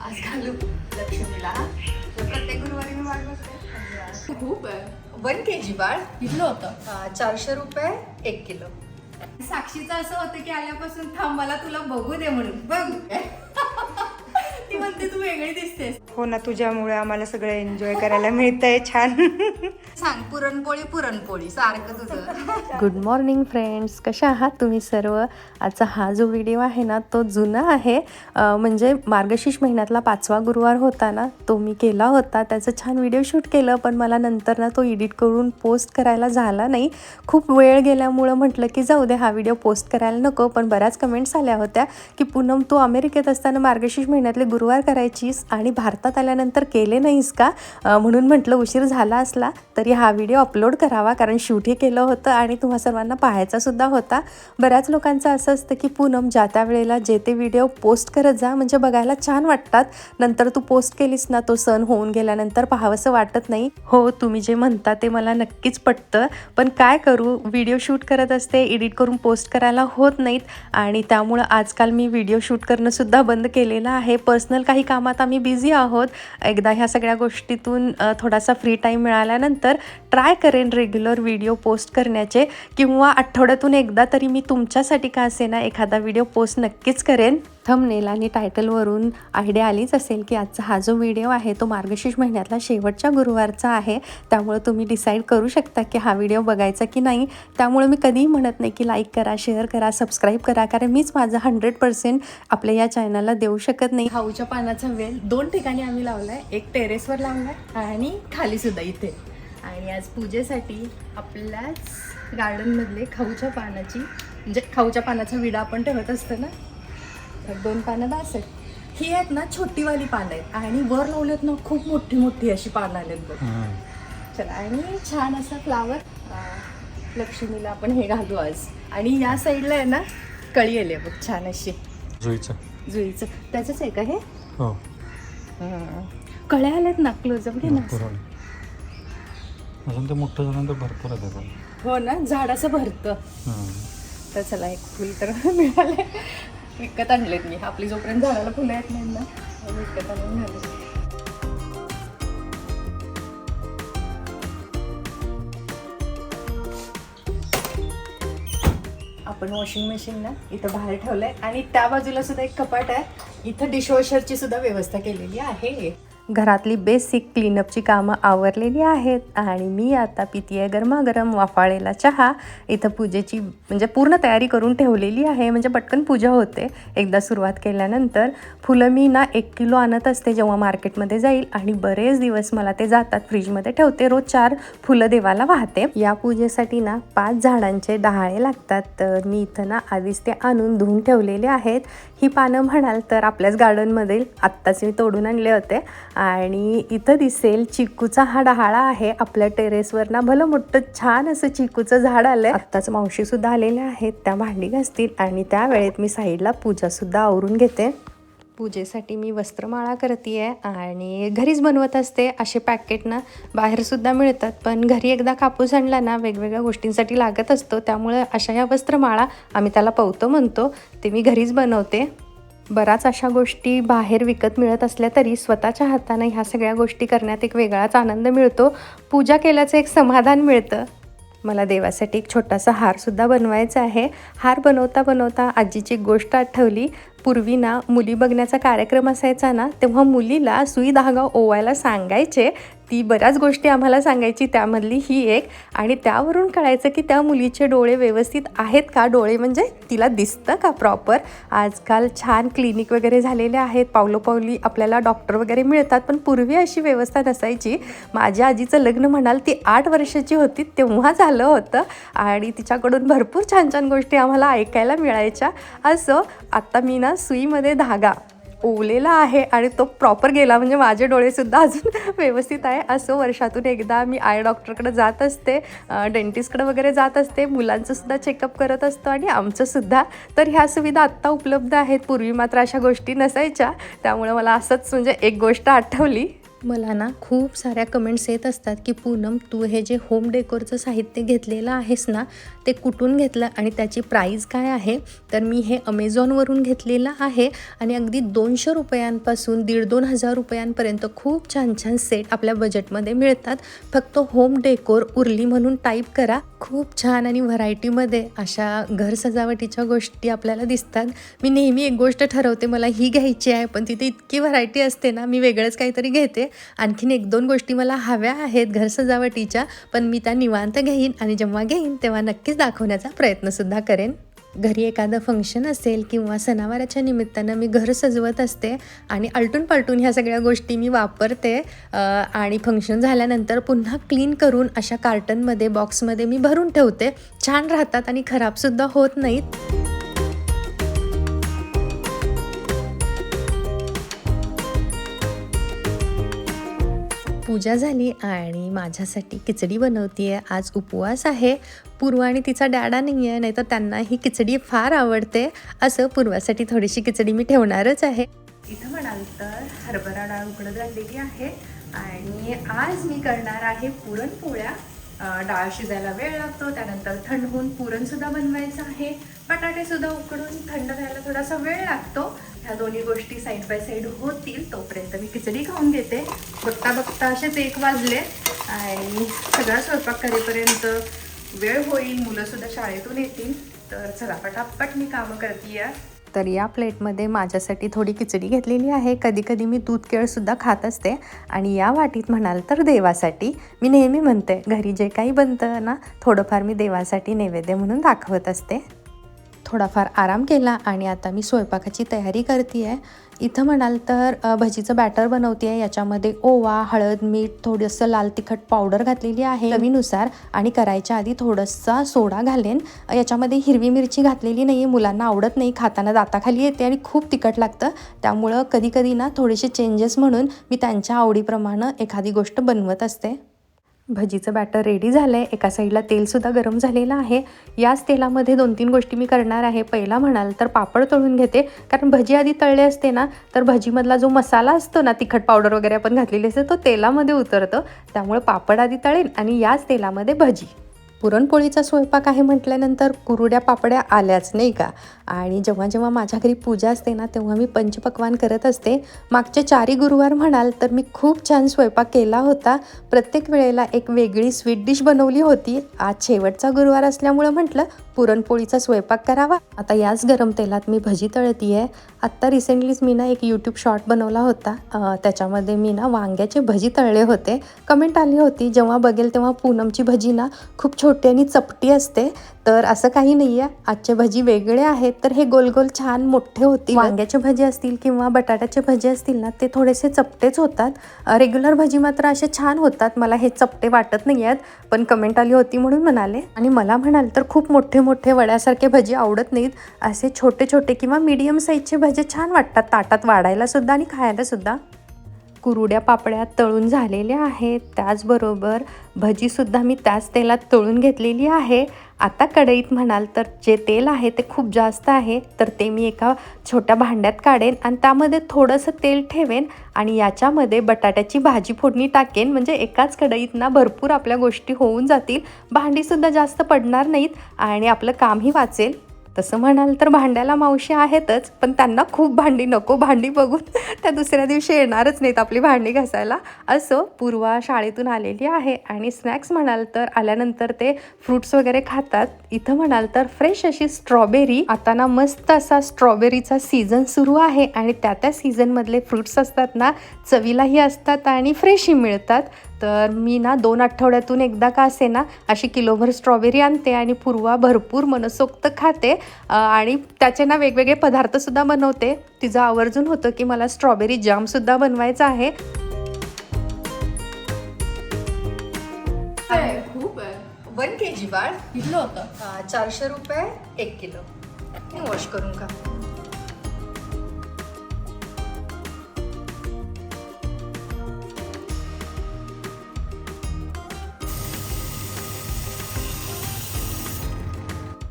आज घालू लक्ष्मीला. तर प्रत्येक गुरुवारी मी बघते खूप आहे. वन के जी बाळ. किती होतं अं, चारशे रुपये एक किलो. साक्षीचं असं होतं की आल्यापासून थांब मला तुला बघू दे म्हणून. बघ. ती म्हणते तू वेगळी दिसतेस. हो ना तुझ्यामुळे आम्हाला सगळं एन्जॉय करायला मिळतंय छान. सांग पुरणपोळी पुरणपोळी सारखं तुझं. गुड मॉर्निंग फ्रेंड्स कशा आहात तुम्ही सर्व? आजचा हा जो व्हिडिओ आहे ना तो जुना आहे. म्हणजे मार्गशीर्ष महिन्यातला पाचवा गुरुवार होता ना तो मी केला होता. त्याचं छान व्हिडिओ शूट केलं पण मला नंतर ना तो एडिट करून पोस्ट करायला झाला नाही. खूप वेळ गेल्यामुळं म्हटलं की जाऊ दे हा व्हिडिओ पोस्ट करायला नको. पण बऱ्याच कमेंट्स आल्या होत्या की पूनम तू अमेरिकेत असताना मार्गशीर्ष महिन्यातले गुरुवार करायचीस आणि भारतात आल्यानंतर केले नाहीस का? म्हणून म्हटलं उशीर झाला असला तर तरी हा व्हिडिओ अपलोड करावा कारण शूटही केलं होतं आणि तुम्हा सर्वांना पाहायचासुद्धा होता. बऱ्याच लोकांचं असं असतं की पूनम ज्या त्या वेळेला जे ते व्हिडिओ पोस्ट करत जा म्हणजे बघायला छान वाटतात. नंतर तू पोस्ट केलीस ना तो सण होऊन गेल्यानंतर पाहावंसं वाटत नाही. हो तुम्ही जे म्हणता ते मला नक्कीच पटतं. पण काय करू व्हिडिओ शूट करत असते एडिट करून पोस्ट करायला होत नाहीत. आणि त्यामुळं आजकाल मी व्हिडिओ शूट करणंसुद्धा बंद केलेलं आहे. पर्सनल काही कामात आम्ही बिझी आहोत. एकदा ह्या सगळ्या गोष्टीतून थोडासा फ्री टाईम मिळाल्यानंतर तर ट्राय करेन रेग्युलर व्हिडिओ पोस्ट करण्याचे. किंवा आठवड्यातून एकदा तरी मी तुमच्यासाठी का असेना एखादा व्हिडिओ पोस्ट नक्कीच करेन. थंबनेल आणि टायटलवरून आयडिया आलीच असेल की आजचा हा जो व्हिडिओ आहे तो मार्गशीर्ष महिन्यातला शेवटच्या गुरुवारचा आहे. त्यामुळे तुम्ही डिसाईड करू शकता की हा व्हिडिओ बघायचा की नाही. त्यामुळे मी कधीही म्हणत नाही की लाईक करा शेअर करा सबस्क्राईब करा. कारण मीच माझं हंड्रेड पर्सेंट आपल्या या चॅनलला देऊ शकत नाही. खाऊच्या पानाचा वेल दोन ठिकाणी आम्ही लावलाय. एक टेरेसवर लावलाय आणि खाली सुद्धा इथे. आणि आज पूजेसाठी आपल्याच गार्डनमधले खाऊच्या पानाची म्हणजे खाऊच्या पानाचा विडा आपण ठेवत असतो ना? तर दोन पानं दास आहेत ही आहेत ना छोटीवाली पानं आहेत. आणि वर लावलेत ना खूप मोठी मोठी अशी पानं आलेत बघ. चला आणि छान असा फ्लावर लक्ष्मीला आपण हे घालू आज. आणि या साईडला आहे ना कळी आली बघ छान अशी. जुईचं. जुईचं. त्याचंच आहे का हे? हो. कळ्या आल्यात ना क्लोजअप घे ना. अजून ते मोठं झाल्यानंतर भरपूर आहे त्याला हो ना झाडाचं भरतं. तर चला एक फुल तर मिळाले. विकत आणलेत मी. आपली जोपर्यंत झाडाला फुलं येत नाहीत ना विकत आणून झाले. आपण वॉशिंग मशीन ना इथं बाहेर ठेवलंय. आणि त्या बाजूला सुद्धा एक कपाट आहे. इथं डिशवॉशरची सुद्धा व्यवस्था केलेली आहे. घरातली बेसिक क्लीनअपची कामं आवरलेली आहेत. आणि मी आता पितीये गरमागरम वाफाळेला चहा. इथं पूजेची म्हणजे पूर्ण तयारी करून ठेवलेली आहे. म्हणजे पटकन पूजा होते. एकदा सुरुवात केल्यानंतर फुलं मी ना एक किलो आणत असते जेव्हा मार्केटमध्ये जाईल. आणि बरेच दिवस मला ते जातात. फ्रीजमध्ये ठेवते. रोज चार फुलं देवाला वाहते. या पूजेसाठी ना पाच झाडांचे डहाळे लागतात. तर मी इथं ना आधीच ते आणून धुवून ठेवलेले आहेत. ही पानं म्हणाल तर आपल्याच गार्डनमधील आत्ताच मी तोडून आणले होते. आणि इथं दिसेल चिकूचा हा डहाळा आहे. आपल्या टेरेसवर ना भलं मोठं छान असं चिकूचं झाड आलं आहे आत्ताच मावशी सुद्धा आलेल्या आहेत. त्या भांडी घासतील आणि त्या वेळेत मी साईडला पूजा सुद्धा आवरून घेते. पूजेसाठी मी वस्त्रमाळा करते आहे आणि घरीच बनवत असते. असे पॅकेट ना बाहेरसुद्धा मिळतात. पण घरी एकदा कापूस आणला ना वेगवेगळ्या गोष्टींसाठी लागत असतो. त्यामुळे अशा या वस्त्रमाळा आम्ही त्याला पवतो म्हणतो. ते मी घरीच बनवते. बऱ्याच अशा गोष्टी बाहेर विकत मिळत असल्या तरी स्वतःच्या हातानं ह्या सगळ्या गोष्टी करण्यात एक वेगळाच आनंद मिळतो. पूजा केल्याचं एक समाधान मिळतं. मला देवासाठी एक छोटासा हारसुद्धा बनवायचा आहे. हार बनवता बनवता आजीची एक गोष्ट आठवली. पूर्वी ना मुली बघण्याचा कार्यक्रम असायचा ना तेव्हा मुलीला सुई धागा ओवायला सांगायचे. ती बऱ्याच गोष्टी आम्हाला सांगायची त्यामधली ही एक. आणि त्यावरून कळायचं की त्या मुलीचे डोळे व्यवस्थित आहेत का? डोळे म्हणजे तिला दिसतं का प्रॉपर आजकाल छान क्लिनिक वगैरे झालेले आहेत. पावलोपावली आपल्याला डॉक्टर वगैरे मिळतात पण पूर्वी अशी व्यवस्था नसायची. माझ्या आजीचं लग्न म्हणाल ती आठ वर्षाची होती तेव्हा झालं होतं. आणि तिच्याकडून भरपूर छान छान गोष्टी आम्हाला ऐकायला मिळायच्या. असं आत्ता मी ना सुईमध्ये धागा ओवलेला आहे आणि तो प्रॉपर गेला. म्हणजे माझे डोळेसुद्धा अजून व्यवस्थित आहे. असं वर्षातून एकदा मी आय डॉक्टरकडे जात असते डेंटिस्टकडे वगैरे जात असते. मुलांचंसुद्धा चेकअप करत असतो आणि आमचंसुद्धा तर ह्या सुविधा आत्ता उपलब्ध आहेत. पूर्वी मात्र अशा गोष्टी नसायच्या. त्यामुळे मला असंच म्हणजे एक गोष्ट आठवली. मला ना खूप साऱ्या कमेंट्स येत असतात की पूनम तू हे जे होम डेकोरचं साहित्य घेतलेलं आहेस ना ते कुठून घेतलं आणि त्याची प्राईज काय आहे? तर मी हे अमेझॉनवरून घेतलेलं आहे आणि अगदी दोनशे रुपयांपासून दीड दोन हजार रुपयांपर्यंत खूप छान छान सेट आपल्या बजेटमध्ये मिळतात. फक्त होम डेकोर उरली म्हणून टाईप करा. खूप छान आणि व्हरायटीमध्ये अशा घर सजावटीच्या गोष्टी आपल्याला दिसतात. मी नेहमी एक गोष्ट ठरवते मला ही घ्यायची आहे पण तिथे इतकी व्हरायटी असते ना मी वेगळंच काहीतरी घेते. आणखीन एक दोन गोष्टी मला हव्या आहेत घर सजावटीच्या पण मी त्या निवांत घेईन आणि जेव्हा घेईन तेव्हा नक्कीच दाखवण्याचा प्रयत्नसुद्धा करेन. घरी एखादं फंक्शन असेल किंवा सणावाराच्या निमित्तानं मी घर सजवत असते आणि आलटून पालटून ह्या सगळ्या गोष्टी मी वापरते आणि फंक्शन झाल्यानंतर पुन्हा क्लीन करून अशा कार्टनमध्ये बॉक्समध्ये मी भरून ठेवते. छान राहतात आणि खराबसुद्धा होत नाहीत. पूजा झाली आणि माझ्यासाठी खिचडी बनवते आहे आज उपवास आहे. पूर्वा आणि तिचा डॅडा नाही आहे नाहीतर त्यांना ही खिचडी फार आवडते. असं पूर्वासाठी थोडीशी खिचडी मी ठेवणारच आहे. इथं म्हणाल तर हरभरा डाळ उकडत घातलेली आहे आणि आज मी करणार आहे पुरणपोळ्या. डाळ शिजायला वेळ लागतो त्यानंतर थंड होऊन पुरणसुद्धा बनवायचं आहे. बटाटेसुद्धा उकडून थंड व्हायला थोडासा वेळ लागतो. ह्या दोन्ही गोष्टी साईड बाय साईड होतील तोपर्यंत मी खिचडी खाऊन घेते. बघता बघता असेच एक वाजले आणि सगळा स्वयंपाक करेपर्यंत वेळ होईल मुलंसुद्धा शाळेतून येतील. तर चला पटापट मी कामं करते तर या प्लेटमध्ये माझ्यासाठी थोडी खिचडी घेतलेली आहे. कधी कधी मी दूध केळसुद्धा खात असते. आणि या वाटीत म्हणाल तर देवासाठी. मी नेहमी म्हणते घरी जे काही बनतं ना थोडंफार मी देवासाठी नैवेद्य म्हणून दाखवत असते. थोडाफार आराम केला आणि आता मी स्वयंपाकाची तयारी करते आहे इथं म्हणाल तर भजीचं बॅटर बनवते आहे याच्यामध्ये ओवा हळद मीठ थोडंसं लाल तिखट पावडर घातलेली आहे. चवीनुसार आणि करायच्या आधी थोडंसा सोडा घालेन. याच्यामध्ये हिरवी मिरची घातलेली नाही आहे मुलांना आवडत नाही. खाताना दाताखाली येते आणि खूप तिखट लागतं. त्यामुळं कधी कधी ना थोडेसे चेंजेस म्हणून मी त्यांच्या आवडीप्रमाणे एखादी गोष्ट बनवत असते. भजीचं बॅटर रेडी झालं आहे एका साईडला तेलसुद्धा गरम झालेलं आहे. याच तेलामध्ये दोन तीन गोष्टी मी करणार आहे. पहिला म्हणाल तर पापड तळून घेते. कारण भजी आधी तळले असते ना तर भजीमधला जो मसाला असतो ना तिखट पावडर वगैरे आपण घातलेली असते तो तेलामध्ये उतरतो. त्यामुळे पापड आधी तळेन आणि याच तेलामध्ये भजी. पुरणपोळीचा स्वयंपाक आहे म्हटल्यानंतर कुरुड्या पापड्या आल्याच नाही का? आणि जेव्हा जेव्हा माझ्या घरी पूजा असते ना तेव्हा मी पंचपक्वान करत असते. मागचे चारी गुरुवार म्हणाल तर मी खूप छान स्वयंपाक केला होता. प्रत्येक वेळेला एक वेगळी स्वीट डिश बनवली होती. आज शेवटचा गुरुवार असल्यामुळं म्हटलं पुरणपोळीचा स्वयंपाक करावा? आता याच गरम तेलात मी भजी तळती आहे आत्ता रिसेंटलीच मी ना एक यूट्यूब शॉर्ट बनवला होता. त्याच्यामध्ये मी ना वांग्याचे भजी तळले होते. कमेंट आली होती जेव्हा बघेल तेव्हा पूनमची भजी ना खूप छोटी आणि चपटी असते. तर असं काही नाही आहे आजचे भजी वेगळे आहेत. तर हे गोल गोल छान मोठे होतील. वांग्याचे भजी असतील किंवा बटाट्याचे भजी असतील ना ते थोडेसे चपटेच होतात. रेग्युलर भजी मात्र असे छान होतात. मला हे चपटे वाटत नाही आहेत पण कमेंट आली होती म्हणून म्हणाले. आणि मला म्हणाल तर खूप मोठे मोठे वड्यासारखे भजी आवडत नाहीत. असे छोटे छोटे किंवा मीडियम साईजचे भजे छान वाटतात. ताटात वाढायला सुद्धा आणि खायला सुद्धा. कुरुड्या पापड्या तळून झालेल्या आहेत. त्याचबरोबर भजीसुद्धा मी त्याच तेलात तळून घेतलेली आहे. आता कढईत म्हणाल तर जे तेल आहे ते खूप जास्त आहे. तर ते मी एका छोट्या भांड्यात काढेन आणि त्यामध्ये थोडंसं तेल ठेवेन आणि याच्यामध्ये बटाट्याची भाजी फोडणी टाकेन. म्हणजे एकाच कढईत ना भरपूर आपल्या गोष्टी होऊन जातील. भांडीसुद्धा जास्त पडणार नाहीत आणि आपलं कामही वाचेल. तसं म्हणाल तर भांड्याला मावशी आहेतच पण त्यांना खूप भांडी नको भांडी बघून त्या दुसऱ्या दिवशी येणारच नाहीत आपली भांडी घासायला. असं पूर्वा शाळेतून आलेली आहे आणि स्नॅक्स म्हणाल तर आल्यानंतर ते फ्रुट्स वगैरे खातात. इथं म्हणाल तर फ्रेश अशी स्ट्रॉबेरी आता ना मस्त असा स्ट्रॉबेरीचा सीझन सुरू आहे आणि त्या त्या सीझनमधले फ्रुट्स असतात ना चवीलाही असतात आणि फ्रेशही मिळतात. तर मी ना दोन आठवड्यातून एकदा का असे ना अशी किलोभर स्ट्रॉबेरी आणते आणि पूर्वा भरपूर मनसोक्त खाते. आणि त्याचे ना वेगवेगळे पदार्थसुद्धा बनवते. तिचं आवर्जून होतं की मला स्ट्रॉबेरी जामसुद्धा बनवायचा आहे. खूप आहे. वन के जी बाळ. किलो होतं. चारशे रुपये एक किलो. वॉश करून का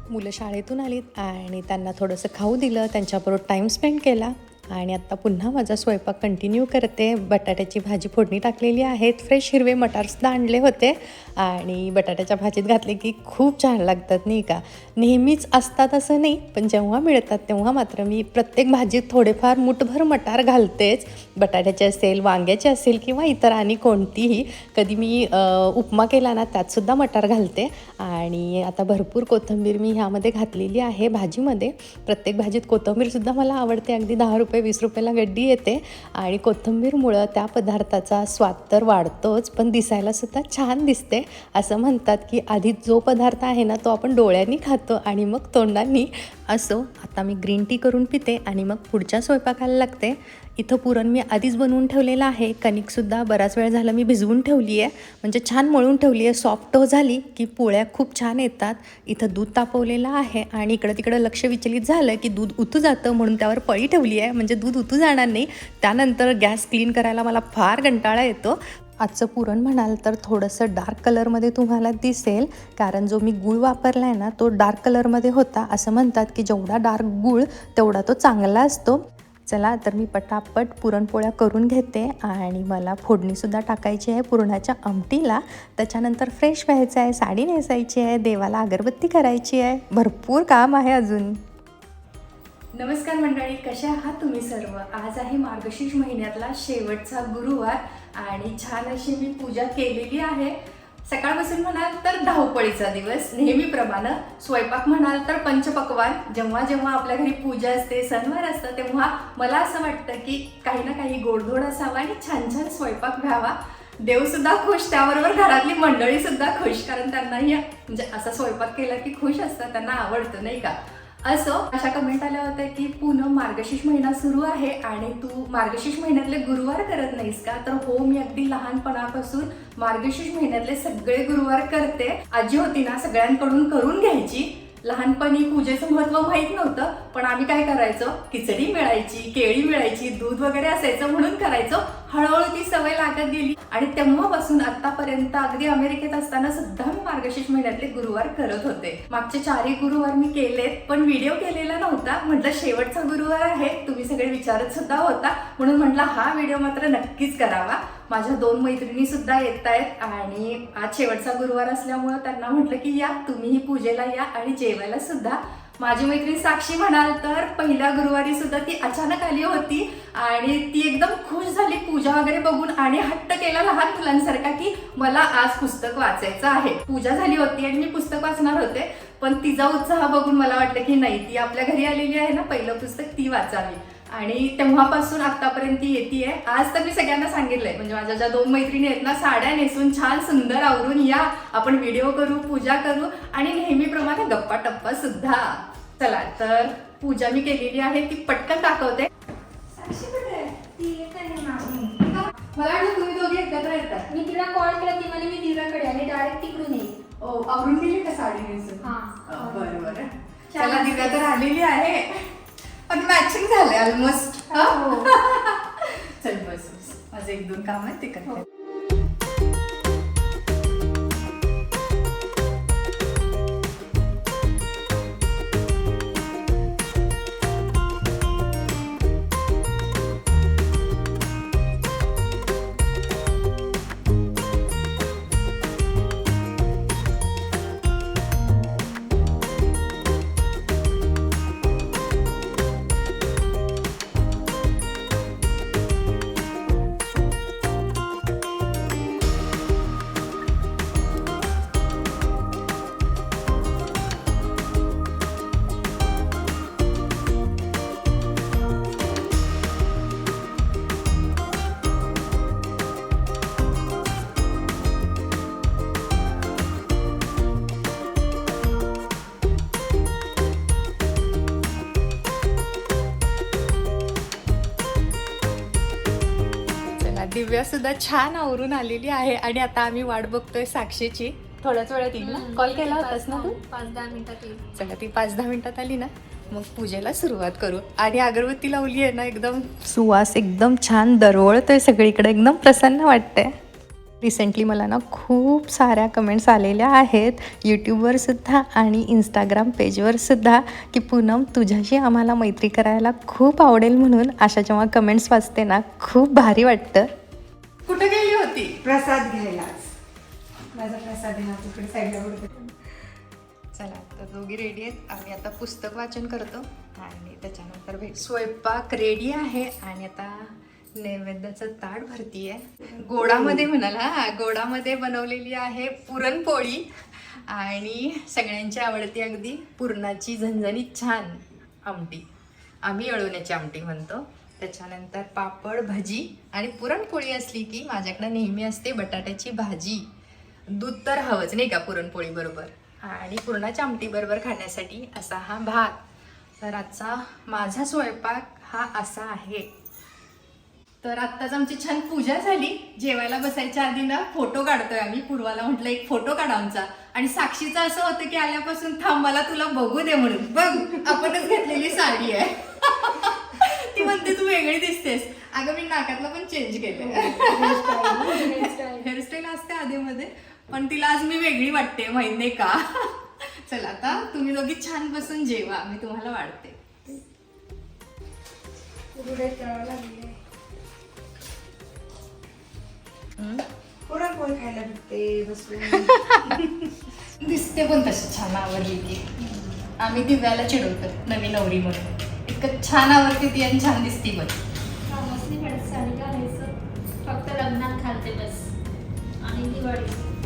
मुलं शाळेतून आलीत आणि त्यांना थोडंसं खाऊ दिलं त्यांच्याबरोबर टाईम स्पेंड केला. आणि आत्ता पुन्हा माझा स्वयंपाक कंटिन्यू करते. बटाट्याची भाजी फोडणी टाकलेली आहेत. फ्रेश हिरवे मटारसुद्धा आणले होते. आणि बटाट्याच्या भाजीत घातले की खूप छान लागतात नाही का? नेहमीच असतात असं नाही पण जेव्हा मिळतात तेव्हा मात्र मी प्रत्येक भाजीत थोडेफार मुठभर मटार घालतेच. बटाट्याचे असेल वांग्याचे असेल किंवा इतर आणि कोणतीही कधी मी उपमा केला ना त्यातसुद्धा मटार घालते. आणि आता भरपूर कोथिंबीर मी ह्यामध्ये घातलेली आहे भाजीमध्ये. प्रत्येक भाजीत कोथिंबीरसुद्धा मला आवडते. अगदी दहा रुपये वीस रुपयाला गड्डी येते आणि कोथिंबीरमुळं त्या पदार्थाचा स्वाद तर वाढतोच पण दिसायलासुद्धा छान दिसते. असं म्हणतात की आधी जो पदार्थ आहे ना तो आपण डोळ्यांनी खातो आणि मग तोंडांनी. असो आता मी ग्रीन टी करून पिते आणि मग पुढच्या स्वयंपाकाला लागते. इथं पुरण मी आधीच बनवून ठेवलेलं आहे. कणिकसुद्धा बराच वेळ झाला मी भिजवून ठेवली आहे म्हणजे छान मळून ठेवली आहे सॉफ्ट झाली की पोळ्या खूप छान येतात. इथं दूध तापवलेलं आहे आणि इकडं तिकडं लक्ष विचलित झालं की दूध उतू जातं म्हणून त्यावर पळी ठेवली आहे म्हणजे दूध उतू जाणार नाही. त्यानंतर गॅस क्लीन करायला मला फार कंटाळा येतो. आजचं पुरण म्हणाल तर थोडंसं डार्क कलरमध्ये तुम्हाला दिसेल. कारण जो मी गूळ वापरला आहे ना तो डार्क कलरमध्ये होता. असं म्हणतात की जेवढा डार्क गूळ तेवढा तो चांगला असतो. चला तर मी पटापट पुरणपोळ्या करून घेते आणि मला फोडणीसुद्धा टाकायची आहे पुरणाच्या आमटीला. त्याच्यानंतर फ्रेश व्हायचं आहे साडी नेसायची आहे देवाला अगरबत्ती करायची आहे. भरपूर काम आहे अजून. नमस्कार मंडळी कसे आहात तुम्ही सर्व? आज आहे मार्गशीर्ष महिन्यातला शेवटचा गुरुवार आणि छान अशी मी पूजा केलेली आहे. सकाळपासून म्हणाल तर धावपळीचा दिवस. नेहमीप्रमाणे स्वयंपाक म्हणाल तर पंचपक्वान. जेव्हा जेव्हा आपल्या घरी पूजा असते सणवार असतं तेव्हा मला असं वाटतं की काही ना काही गोडधोड असावा आणि छान छान स्वयंपाक घ्यावा देवसुद्धा खुश त्याबरोबर घरातली मंडळीसुद्धा खुश. कारण त्यांनाही म्हणजे असा स्वयंपाक केला की खुश असतात त्यांना आवडतं नाही का? असो अशा कमेंट आल्या होत्या की पूनम मार्गशीर्ष महिना सुरू आहे आणि तू मार्गशीर्ष महिन्यातले गुरुवार करत नाहीस का? तर हो मी अगदी लहानपणापासून मार्गशीर्ष महिन्यातले सगळे गुरुवार करते. आजी होती ना सगळ्यांकडून करून घ्यायची. लहानपणी पूजेचं महत्त्व माहीत नव्हतं पण आम्ही काय करायचो? खिचडी मिळायची केळी मिळायची दूध वगैरे असायचं म्हणून करायचो. हळूहळू ती सवय लागत गेली. आणि तेव्हापासून आतापर्यंत अगदी अमेरिकेत असताना सुद्धा मी मार्गशीर्ष महिन्यातले गुरुवार करत होते. मागचे चारही गुरुवार मी केलेत पण व्हिडिओ केलेला नव्हता. म्हटलं शेवटचा गुरुवार आहे. तुम्ही सगळे विचारत सुद्धा होता. म्हणून म्हटलं हा व्हिडिओ मात्र नक्कीच करावा. माझ्या दोन मैत्रिणी सुद्धा येत आहेत आणि आज शेवटचा गुरुवार असल्यामुळं त्यांना म्हटलं की या तुम्हीही पूजेला या आणि जेवायला सुद्धा. माझी मैत्रीण साक्षी म्हणाल तर पहिल्या गुरुवारी सुद्धा ती अचानक आली होती आणि ती एकदम खुश झाली पूजा वगैरे बघून आणि हट्ट केला लहान मुलांसारखा की मला आज पुस्तक वाचायचं आहे. पूजा झाली होती आणि मी पुस्तक वाचणार होते पण तिचा उत्साह बघून मला वाटलं की नाही ती आपल्या घरी आलेली आहे ना पहिलं पुस्तक ती वाचावी. आणि तेव्हापासून आतापर्यंत ती येते आज तर मी सगळ्यांना सांगितलंय म्हणजे माझ्या ज्या दोन मैत्रिणी आहेत ना साड्या नेसून छान सुंदर आवरून या आपण व्हिडिओ करू पूजा करू आणि नेहमीप्रमाणे गप्पा टप्पा सुद्धा. चला तर पूजा मी केलेली आहे ती पटकन दाखवते? मला वाटलं तुम्ही दोघी एकत्र येतात. मी तिला कॉल केला ती म्हणे मी दिव्याकडे आले डायरेक्ट तिकडून येईल. ओ आवरून गेली का साडी नेसून हा. अ, बरं बरं चला दिव्या तर आलेली आहे. पण मॅचिंग झालंय ऑलमोस्ट हो. चल बस बस. माझं एक दोन काम आहे ते करते चला दिव्या सुद्धा छान आवरून आलेली आहे आणि आता आम्ही वाट बघतोय साक्षीची. थोड्याच वेळात येईल ना? कॉल केला होतास ना तू? पाच दहा मिनिटात येईल. चला ती पाच दहा मिनिटात आली ना? मग पूजेला सुरुवात करू. आणि अगरबत्ती लावली आहे ना एकदम सुवास एकदम छान दरवळतोय सगळीकडे एकदम प्रसन्न वाटतंय. रिसेंटली मला ना खूप साऱ्या कमेंट्स आलेल्या आहेत. यूट्यूबवर सुद्धा आणि इंस्टाग्राम पेजवर सुद्धा की पूनम तुझ्याशी आम्हाला मैत्री करायला खूप आवडेल म्हणून. अशा जेव्हा कमेंट्स वाचते ना खूप भारी वाटतं. कुठे गेली होती? प्रसाद घ्यायलाच. माझा प्रसाद आहे ना तिकडे साईडला चला तर दोघी रेडी आहेत. आम्ही आता पुस्तक वाचन करतो आणि त्याच्यानंतर भेट. स्वयंपाक रेडी आहे आणि आता नैवेद्याचं ताट भरती आहे गोडामध्ये म्हणाल हा गोडामध्ये बनवलेली आहे पुरणपोळी आणि सगळ्यांची आवडती अगदी पुरणाची झणझणीत छान आमटी. आम्ही अळवण्याची आमटी म्हणतो. त्याच्यानंतर पापड भजी आणि पुरणपोळी असली की माझ्याकडे नेहमी असते बटाट्याची भाजी. दूध तर हवंच नाही का पुरणपोळी बरोबर? आणि पुरणाच्या आमटी बरोबर खाण्यासाठी असा हा भात. तर आजचा माझा स्वयंपाक हा असा आहे. तर आत्ताच आमची छान पूजा झाली. जेवायला बसायच्या आधी ना फोटो काढतोय आम्ही. पूर्वाला म्हटलं एक फोटो काढा आमचा. आणि साक्षीचं असं होतं की आल्यापासून थांब मला तुला बघू दे म्हणून. बघ आपणच घेतलेली साडी आहे. म्हणते तू वेगळी दिसतेस. अगं मी नाकातला पण चेंज केलं हेअरस्टाईल असते आधीमध्ये पण तिला आज मी वेगळी वाटते माहीत नाही का? चला आता तुम्ही दोघी छान बसून जेवा मी तुम्हाला वाढते. पुरणपोळी खायला भेटते बसून? दिसते पण तशी छान आवडली की आम्ही दिव्याला चिडवतो नवीन नवरी म्हणून. इतकं छान आवडते ती आणि छान दिसती पण. कामच साडी घालायचं फक्त लग्नात घालते बस. आणि दिवाळी.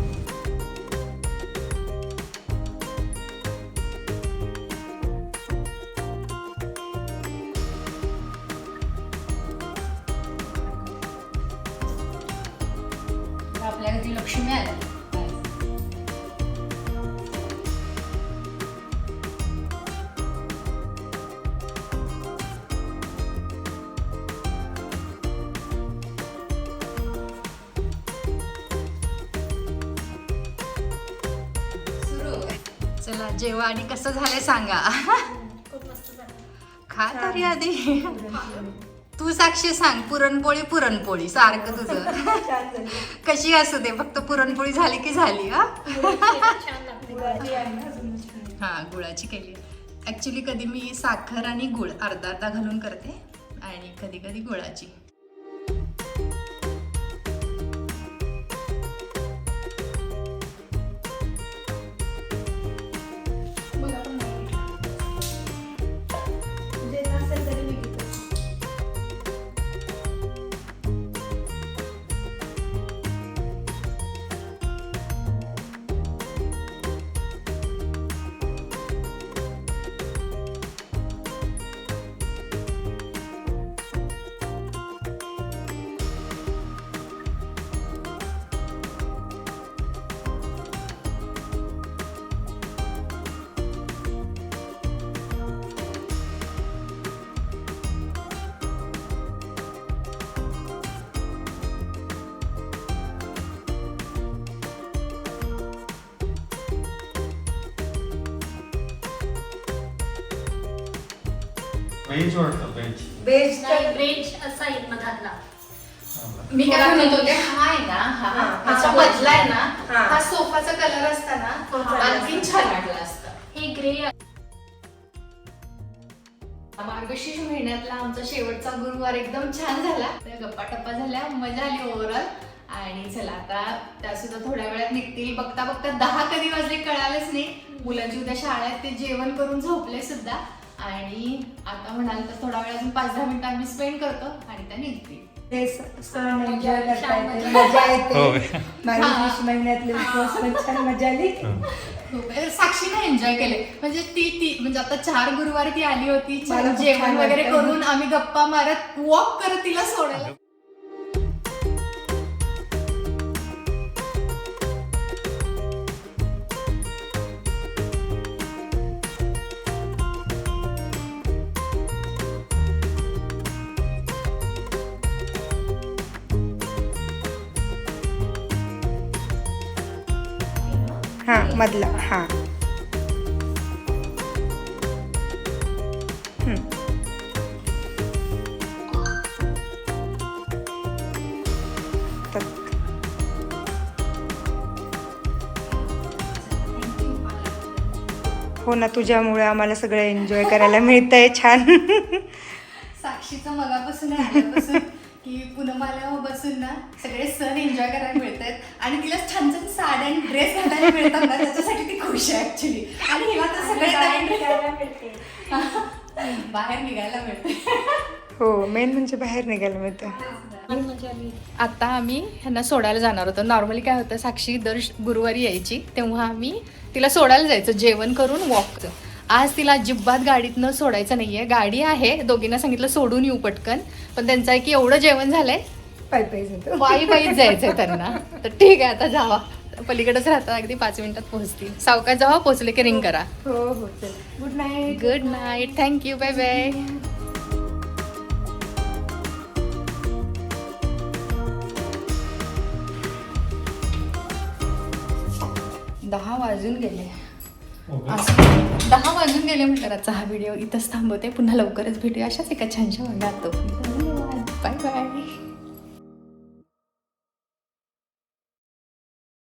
जेव्हा आणि कसं झालंय सांगा. झालं. खा तरी आधी. तू साक्षी सांग पुरणपोळी पुरणपोळी सारखं तुझं. कशी असू दे फक्त पुरणपोळी झाली की झाली हा? हा गुळाची केली. ॲक्च्युली कधी मी साखर आणि गुळ अर्धा अर्धा घालून करते आणि कधी कधी गुळाची. व्हेज वाटतं व्हेज बेस्ट नाही व्हेज असा एक मधातला मी काय म्हणत होते हा आहे ना हा. हा, हा. हा. मधला आहे ना हा. हा सोफाचा कलर असता ना आणखीन छान वाटला असतं. हे ग्रे मार्गशीर्ष महिन्यातला आमचा शेवटचा गुरुवार एकदम छान झाला. तर गप्पा टप्पा झाल्या मजा आली ओव्हरऑल आणि चला आता त्या सुद्धा थोड्या वेळात निघतील. बघता बघता दहा कधी वाजले कळालंच नाही. मुलांची उद्या शाळेत ते जेवण करून झोपले सुद्धा. आणि आता म्हणाल तर थोडा वेळ अजून पाच दहा मिनिटं आम्ही स्पेंड करतो आणि त्या निघतील. ते सण एन्जॉय करता छान येते मजा. येते. होय. मार्गशीर्ष महिन्यातले उपवास पण छान मजा आली. खूप. साक्षीने एन्जॉय केले. म्हणजे ती ती म्हणजे आता चार गुरुवार ती आली होती. जेवण वगैरे. करून आम्ही गप्पा मारत वॉक करत तिला सोडायला मधला हां. हो ना तुझ्यामुळे आम्हाला सगळं एन्जॉय करायला मिळतंय छान. साक्षीचं मगापासून की पुनमाला बसून ना सगळे सण एन्जॉय करायला मिळत आहेत आणि तिला छान छान साड्या आणि ड्रेस घालायला मिळतात ना त्याच्यासाठी ती खुश आहे ऍक्च्युली आणि हिला तर सगळे बाहेर निघायला मिळते. हो मेन म्हणजे बाहेर निघायला मिळतं. आता आम्ही ह्यांना सोडायला जाणार होतो. नॉर्मली काय होतं साक्षी दर गुरुवारी यायची तेव्हा आम्ही तिला सोडायला जायचं जेवण करून वॉकचं आज तिला अजिबात गाडीत न सोडायचं नाहीये. गाडी आहे दोघींना सांगितलं सोडून येऊ पटकन. पण त्यांचं आहे की एवढं जेवण झालंय. पायी पायी जातो पायी पायीच जायचंय त्यांना. तर ठीक आहे आता जावा. पलीकडेच राहतात अगदी पाच मिनिटात पोहोचतील. सावकाश जावा पोहोचले की रिंग करा. हो हो चल. Good night good night thank you bye bye दहा वाजून गेले. असं. दहा वाजून गेले म्हटलं आजचा हा व्हिडिओ इथंच थांबवते पुन्हा लवकरच भेटूया. अशाच एका छानशा भागात तो